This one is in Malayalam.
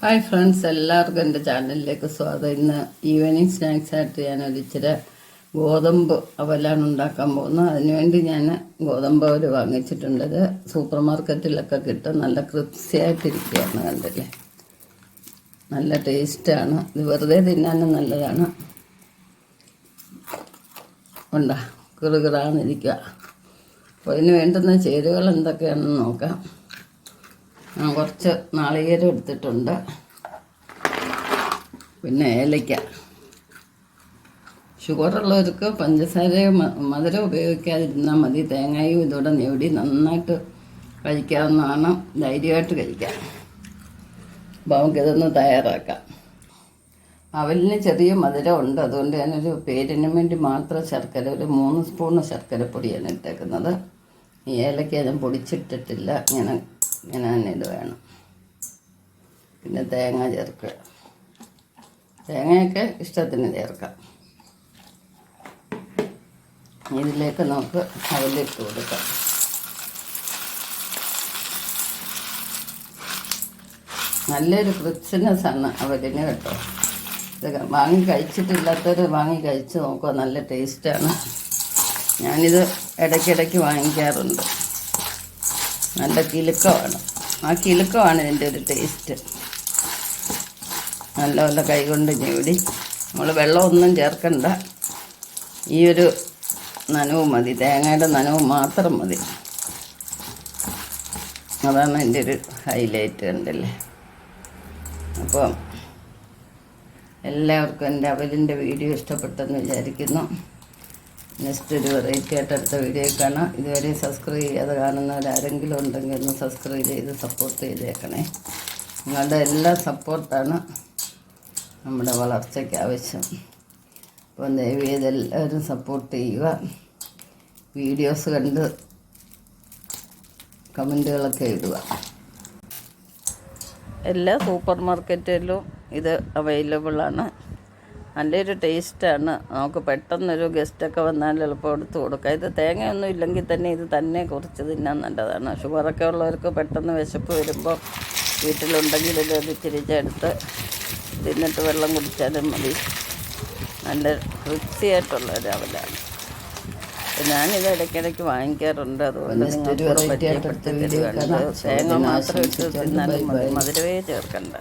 ഹായ് ഫ്രണ്ട്സ് എല്ലാവർക്കും എന്റെ ചാനലിലേക്ക് സ്വാഗതം. ഇന്ന് ഈവനിങ് സ്നാക്സ് ആയിട്ട് ഞാൻ ഒരിച്ചിരി ഗോതമ്പ് അവലാണ് ഉണ്ടാക്കാൻ പോകുന്നത്. അതിനുവേണ്ടി ഞാൻ ഗോതമ്പ് അവർ വാങ്ങിച്ചിട്ടുണ്ട് ഇത് സൂപ്പർ മാർക്കറ്റിലൊക്കെ കിട്ടും. നല്ല ക്രിപ്സിയായിട്ടിരിക്കുകയാണ് കണ്ടില്ലേ? നല്ല ടേസ്റ്റാണ്. ഇത് വെറുതെ തിന്നാനും നല്ലതാണ്. ഉണ്ടാ? കിറുകിറാന്നിരിക്കുക. അപ്പോൾ ഇതിന് വേണ്ടുന്ന ചേരുവകൾ എന്തൊക്കെയാണെന്ന് നോക്കാം. കുറച്ച് നാളികേരം എടുത്തിട്ടുണ്ട്. പിന്നെ ഏലയ്ക്ക. ഷുഗറുള്ളവർക്ക് പഞ്ചസാര മധുരം ഉപയോഗിക്കാതിരുന്നാൽ മതി. തേങ്ങയും ഇതോടെ ഞെവിടി നന്നായിട്ട് കഴിക്കാവുന്നതാണ്. ധൈര്യമായിട്ട് കഴിക്കാം. അപ്പോൾ നമുക്കിതൊന്ന് തയ്യാറാക്കാം. അവലിന് ചെറിയ മധുരം ഉണ്ട് അതുകൊണ്ട് ഞാനൊരു പേരിന് വേണ്ടി മാത്രം ശർക്കര ഒരു മൂന്ന് സ്പൂണ് ശർക്കരപ്പൊടിയാണ് ഇട്ടേക്കുന്നത്. ഈ ഏലക്ക ഞാൻ പൊടിച്ചിട്ടിട്ടില്ല. ഇങ്ങനെ ഇങ്ങനെ തന്നെ ഇത് വേണം. പിന്നെ തേങ്ങ ചേർക്കുക. തേങ്ങയൊക്കെ ഇഷ്ടത്തിന് ചേർക്കാം. ഇതിലേക്ക് നമുക്ക് അവലിട്ട് കൊടുക്കാം. നല്ലൊരു ക്രിസ്മസ് ആണ് അവലിന് കേട്ടോ. ഇത് വാങ്ങി കഴിച്ചിട്ടില്ലാത്തവർ വാങ്ങി കഴിച്ച് നോക്കുക. നല്ല ടേസ്റ്റാണ് ഞാനിത് ഇടയ്ക്കിടയ്ക്ക് വാങ്ങിക്കാറുണ്ട്. നല്ല കിലുക്കമാണ്. ആ കിലുക്കമാണ് ഇതിന്റെ ഒരു ടേസ്റ്റ് നല്ലപോലെ കൈകൊണ്ട് ഞെവിടി നമ്മൾ വെള്ളമൊന്നും ചേർക്കണ്ട. ഈ ഒരു നനവ് മതി. തേങ്ങയുടെ നനവ് മാത്രം മതി. അതാണ് എന്റെ ഒരു ഹൈലൈറ്റ് കണ്ടല്ലേ. അപ്പം എല്ലാവർക്കും എന്റെ അവലിന്റെ വീഡിയോ ഇഷ്ടപ്പെട്ടെന്ന് വിചാരിക്കുന്നു. നെക്സ്റ്റ് ഒരു വെറൈറ്റി ആയിട്ട് അടുത്ത വീഡിയോ കാണാം ഇതുവരെ സബ്സ്ക്രൈബ് ചെയ്യാതെ കാണുന്നവരാരെങ്കിലും ഉണ്ടെങ്കിൽ ഒന്ന് സബ്സ്ക്രൈബ് ചെയ്ത് സപ്പോർട്ട് ചെയ്തേക്കണേ. നിങ്ങളുടെ എല്ലാ സപ്പോർട്ടാണ് നമ്മുടെ വളർച്ചയ്ക്ക് ആവശ്യം. അപ്പോൾ ദയവ് എല്ലാവരും സപ്പോർട്ട് ചെയ്യുക. വീഡിയോസ് കണ്ട് കമന്റുകളൊക്കെ ഇടുക. എല്ലാ സൂപ്പർ മാർക്കറ്റിലും ഇത് അവൈലബിൾ ആണ്. നല്ലൊരു ടേസ്റ്റാണ്. നമുക്ക് പെട്ടെന്നൊരു ഗസ്റ്റൊക്കെ വന്നാൽ എളുപ്പം എടുത്ത് കൊടുക്കാം. ഇത് തേങ്ങയൊന്നും ഇല്ലെങ്കിൽ തന്നെ ഇത് തന്നെ കുറച്ച് തിന്നാൻ നല്ലതാണ്. ഷുഗറൊക്കെ ഉള്ളവർക്ക് പെട്ടെന്ന് വിശപ്പ് വരുമ്പോൾ വീട്ടിലുണ്ടെങ്കിൽ ഇത് ഒരു തിരിച്ചെടുത്ത് തിന്നിട്ട് വെള്ളം കുടിച്ചാലും മതി. നല്ല റിച്ചിയായിട്ടുള്ള ഒരു അവലാണ് അപ്പോൾ ഞാനിത് ഇടയ്ക്കിടയ്ക്ക് വാങ്ങിക്കാറുണ്ട്. അതുപോലെ തേങ്ങ മാത്രം ഇട്ട് തിന്നാലും മതി. മധുരവേ ചേർക്കണ്ട.